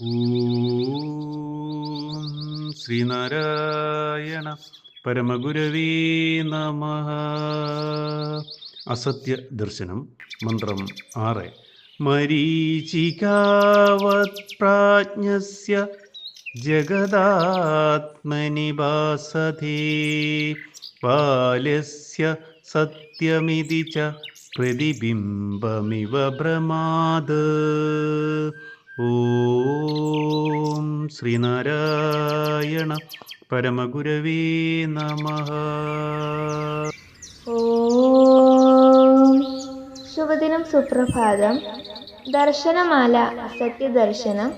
ഓം ശ്രീനാരായണ പരമഗുരവീ നമ. അസത്യ ദർശനം മന്ത്രം ആറ്. മരീചികാവത് പ്രാജ്ഞസ്യ ജഗദാത്മനി ഭാസതേ ബാല്യസ്യ സത്യമിതി ച പ്രതിബിംബമിവ ഭ്രമാത് ശ്രീനാരായണ പരമഗുരവേ നമ. ശുഭദിനം സുപ്രഭാതം. ദർശനമാല സത്യദർശനം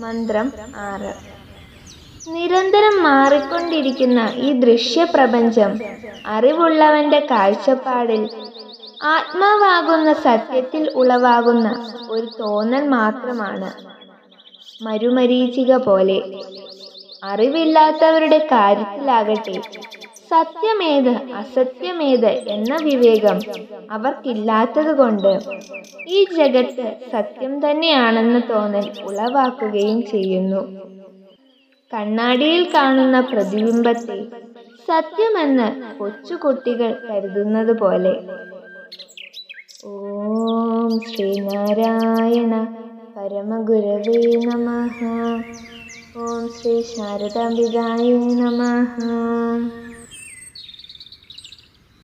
മന്ത്രം ആറ്. നിരന്തരം മാറിക്കൊണ്ടിരിക്കുന്ന ഈ ദൃശ്യപ്രപഞ്ചം അറിവുള്ളവന്റെ കാഴ്ചപ്പാടിൽ ആത്മാവാകുന്ന സത്യത്തിൽ ഉളവാകുന്ന ഒരു തോന്നൽ മാത്രമാണ്. മരുമരീചിക പോലെ അറിവില്ലാത്തവരുടെ കാര്യത്തിലാകട്ടെ സത്യമേത് അസത്യമേത് എന്ന വിവേകം അവർക്കില്ലാത്തതുകൊണ്ട് ഈ ജഗത്ത് സത്യം തന്നെയാണെന്ന് തോന്നൽ ഉളവാക്കുകയും ചെയ്യുന്നു. കണ്ണാടിയിൽ കാണുന്ന പ്രതിബിംബത്തെ സത്യമെന്ന് കൊച്ചുകുട്ടികൾ കരുതുന്നത് പോലെ ഓം ശ്രീനാരായണ परमगुरवे नमः। ॐ श्री शारदा नमः।